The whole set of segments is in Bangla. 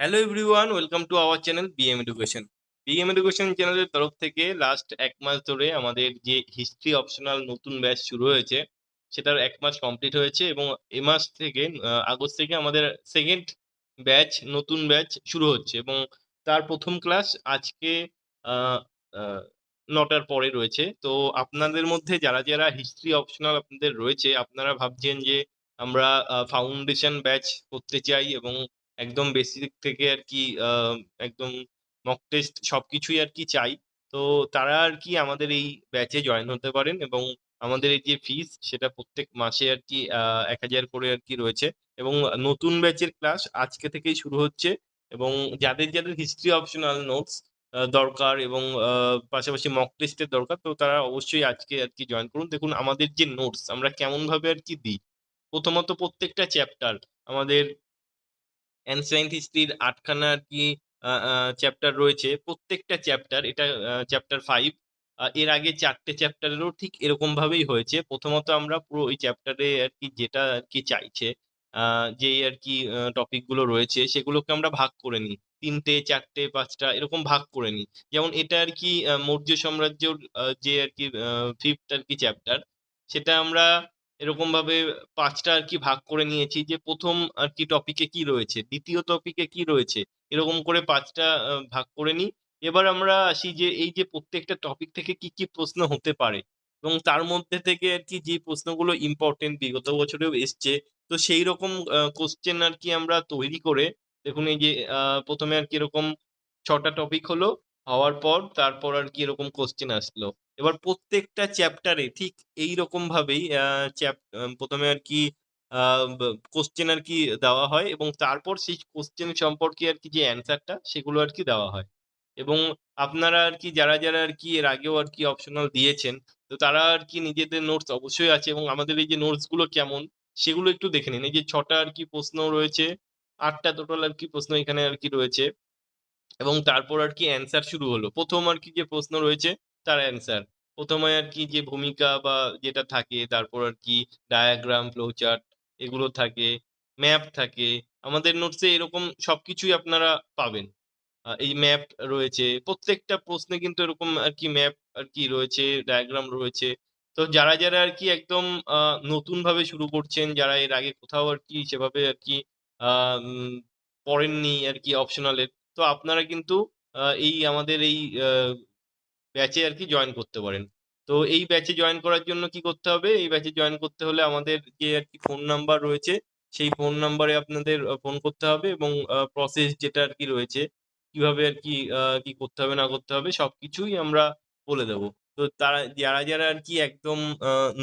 Hello everyone welcome to our channel BM education BM education চ্যানেলের তরফ থেকে লাস্ট এক মাস ধরে আমাদের যে হিস্ট্রি অপশনাল নতুন ব্যাচ শুরু হয়েছে, সেটার এক মাস কমপ্লিট হয়েছে এবং এ মাস থেকে আগস্ট থেকে আমাদের সেকেন্ড ব্যাচ নতুন ব্যাচ শুরু হচ্ছে এবং তার প্রথম ক্লাস আজকে নটার পরে রয়েছে। তো আপনাদের মধ্যে যারা যারা হিস্ট্রি অপশনাল আপনাদের রয়েছে, আপনারা ভাবছেন যে আমরা ফাউন্ডেশন ব্যাচ করতে চাই এবং একদম বেসিক থেকে আর কি একদম মক টেস্ট সবকিছুই আর কি চাই। তো তারা আর কি আমাদের এই ব্যাচে জয়েন হতে পারেন এবং আমাদের এই যে ফিস সেটা প্রত্যেক মাসে আর কি এক হাজার করে আর কি রয়েছে এবং নতুন ব্যাচের ক্লাস আজকে থেকেই শুরু হচ্ছে এবং যাদের যাদের হিস্ট্রি অপশনাল নোটস দরকার এবং পাশাপাশি মক টেস্টের দরকার, তো তারা অবশ্যই আজকে আর কি জয়েন করুন। দেখুন আমাদের যে নোটস আমরা কেমন ভাবে আর কি দিই, প্রথমত প্রত্যেকটা চ্যাপ্টার আমাদের অ্যানসিয়েন্ট হিস্ট্রির আটখানা কি চ্যাপ্টার রয়েছে। প্রত্যেকটা চ্যাপ্টার এটা চ্যাপ্টার ফাইভ এর আগে চারটে চ্যাপ্টারেরও ঠিক এরকম ভাবেই হয়েছে। প্রথমত আমরা পুরো ওই চ্যাপ্টারে আর কি যেটা আর কি চাইছে যে আর কি টপিকগুলো রয়েছে, সেগুলোকে আমরা ভাগ করে নিই। তিনটে, চারটে, পাঁচটা, এরকম ভাগ করে নিই। যেমন এটা আর কি মৌর্য সাম্রাজ্যর যে আর কি ফিফথ আর কি চ্যাপ্টার সেটা আমরা এরকম ভাবে পাঁচটা আর কি ভাগ করে নিয়েছি যে, প্রথম আর কি টপিকে কি রয়েছে, দ্বিতীয় টপিকে কি রয়েছে, এরকম করে পাঁচটা ভাগ করে নিই। এবার আমরা আসি যে, এই যে প্রত্যেকটা টপিক থেকে কি কি প্রশ্ন হতে পারে এবং তার মধ্যে থেকে আর কি যে প্রশ্নগুলো ইম্পর্টেন্ট বিগত বছরেও এসছে, তো সেই রকম কোশ্চেন আর কি আমরা তৈরি করে, দেখুন এই যে প্রথমে আর কি এরকম ছটা টপিক হলো, হওয়ার পর তারপর আর কি এরকম কোশ্চেন আসলো। এবার প্রত্যেকটা চ্যাপ্টারে ঠিক এই রকম ভাবেই প্রথমে আর কি কোশ্চেন আর কি দেওয়া হয় এবং তারপর সেই কোশ্চেন সম্পর্কে আর কি যে অ্যান্সারটা সেগুলো আর কি দেওয়া হয় এবং আপনারা আর কি যারা যারা আর কি এর আগেও আর কি অপশনাল দিয়েছেন তো তারা আর কি নিজেদের নোটস অবশ্যই আছে এবং আমাদের এই যে নোটসগুলো কেমন সেগুলো একটু দেখে নিন এই যে ছটা আর কি প্রশ্ন রয়েছে আটটা টোটাল আর কি প্রশ্ন এখানে আর কি রয়েছে এবং তারপর আর কি অ্যান্সার শুরু হলো প্রথম আর কি যে প্রশ্ন রয়েছে তার অ্যান্সার প্রথমে আর কি যে ভূমিকা বা যেটা থাকে তারপর আর কি ডায়াগ্রাম ফ্লোচার্ট এগুলো থাকে ম্যাপ থাকে। আমাদের নোটসে এরকম সবকিছুই আপনারা পাবেন। আহ, এই ম্যাপ রয়েছে। প্রত্যেকটা প্রশ্নে কিন্তু এরকম আর কি ম্যাপ আর কি রয়েছে ডায়াগ্রাম রয়েছে। তো যারা যারা আর কি একদম আহ, নতুন ভাবে শুরু করছেন যারা এর আগে কোথাও আর কি সেভাবে আর কি আহ, উম, পড়েননি আর কি অপশনালের তো আপনারা কিন্তু আহ, এই আমাদের এই ব্যাচে আর কি জয়েন করতে পারেন। তো এই ব্যাচে জয়েন করার জন্য কি করতে হবে? এই ব্যাচে জয়েন করতে হলে আমাদের যে আর কি ফোন নাম্বার রয়েছে, সেই ফোন নাম্বারে আপনাদের ফোন করতে হবে এবং প্রসেস যেটা আর কি রয়েছে, কীভাবে আর কি কি করতে হবে, না করতে হবে, সবকিছুই আমরা বলে দেবো। তো তারা, যারা যারা আর কি একদম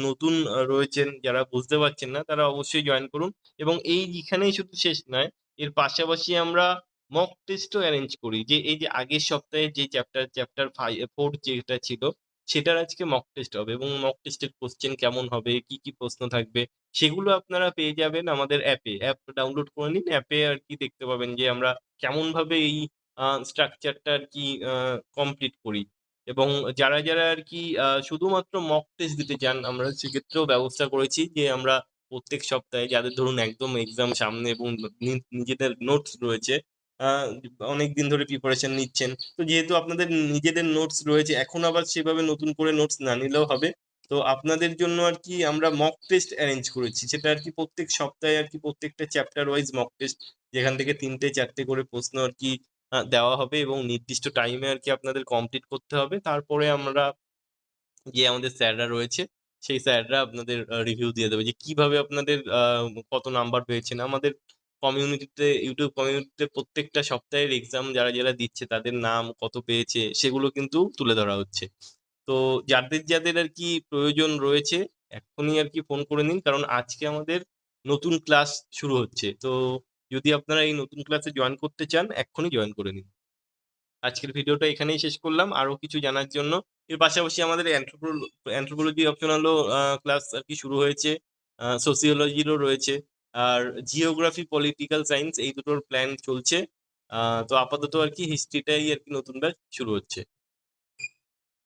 নতুন রয়েছেন, যারা বুঝতে পারছেন না, তারা অবশ্যই জয়েন করুন। এবং এই এখানেই শুধু শেষ নয়, এর পাশাপাশি আমরা মক টেস্টও অ্যারেঞ্জ করি। যে এই যে আগের সপ্তাহে যে চ্যাপ্টার চ্যাপ্টার ফাইভ ফোর যেটা ছিল, সেটার আজকে মক টেস্ট হবে এবং মক টেস্টের কোশ্চেন কেমন হবে, কি কি প্রশ্ন থাকবে, সেগুলো আপনারা পেয়ে যাবেন আমাদের অ্যাপে অ্যাপ ডাউনলোড করে নিন অ্যাপে আর কি দেখতে পাবেন যে আমরা কেমন ভাবে এই স্ট্রাকচারটা আর কি কমপ্লিট করি। এবং যারা যারা আর কি শুধুমাত্র মক টেস্ট দিতে চান, আমরা সেক্ষেত্রেও ব্যবস্থা করেছি যে আমরা প্রত্যেক সপ্তাহে যাদের ধরুন একদম এক্সাম সামনে এবং নিজেদের নোটস রয়েছে অনেক দিন ধরে প্রিপারেশন নিচ্ছেন। তো যেহেতু আপনাদের নিজেদের নোটস রয়েছে, এখন আবার সেভাবে নতুন করে নোটস না নিলেও হবে। তো আপনাদের জন্য আর কি আমরা মক টেস্ট অ্যারেঞ্জ করেছি। সেটা আর কি প্রত্যেক সপ্তাহে আর কি প্রত্যেকটা চ্যাপ্টার ওয়াইজ মক টেস্ট যেখান থেকে তিনটে, চারটে করে প্রশ্ন আর কি দেওয়া হবে এবং নির্দিষ্ট টাইমে আর কি আপনাদের কমপ্লিট করতে হবে। তারপরে আমরা যে আমাদের স্যাররা রয়েছে, সেই স্যাররা আপনাদের রিভিউ দিয়ে দেবে যে কীভাবে আপনাদের কত নাম্বার পেয়েছেন। আমাদের কমিউনিটিতে ইউটিউব কমিউনিটিতে প্রত্যেকটা সপ্তাহের এক্সাম যারা যারা দিচ্ছে, তাদের নাম, কত পেয়েছে, সেগুলো কিন্তু তুলে ধরা হচ্ছে। তো যাদের যাদের আর কি প্রয়োজন রয়েছে এখনই আর কি ফোন করে নিন, কারণ আজকে আমাদের নতুন ক্লাস শুরু হচ্ছে। তো যদি আপনারা এই নতুন ক্লাসে জয়েন করতে চান, এক্ষুনি জয়েন করে নিন। আজকের ভিডিওটা এখানেই শেষ করলাম। আরও কিছু জানার জন্য, এর পাশাপাশি আমাদের অ্যান্থ্রোপোলজি অপশনালও ক্লাস আর কি শুরু হয়েছে সোসিওলজিরও রয়েছে। আর জিওগ্রাফি পলিটিক্যাল সায়েন্স এই দুটোর প্ল্যান চলছে। তো আপাতত আর কি হিস্ট্রিটাই আর কি নতুন ব্যাচ শুরু হচ্ছে।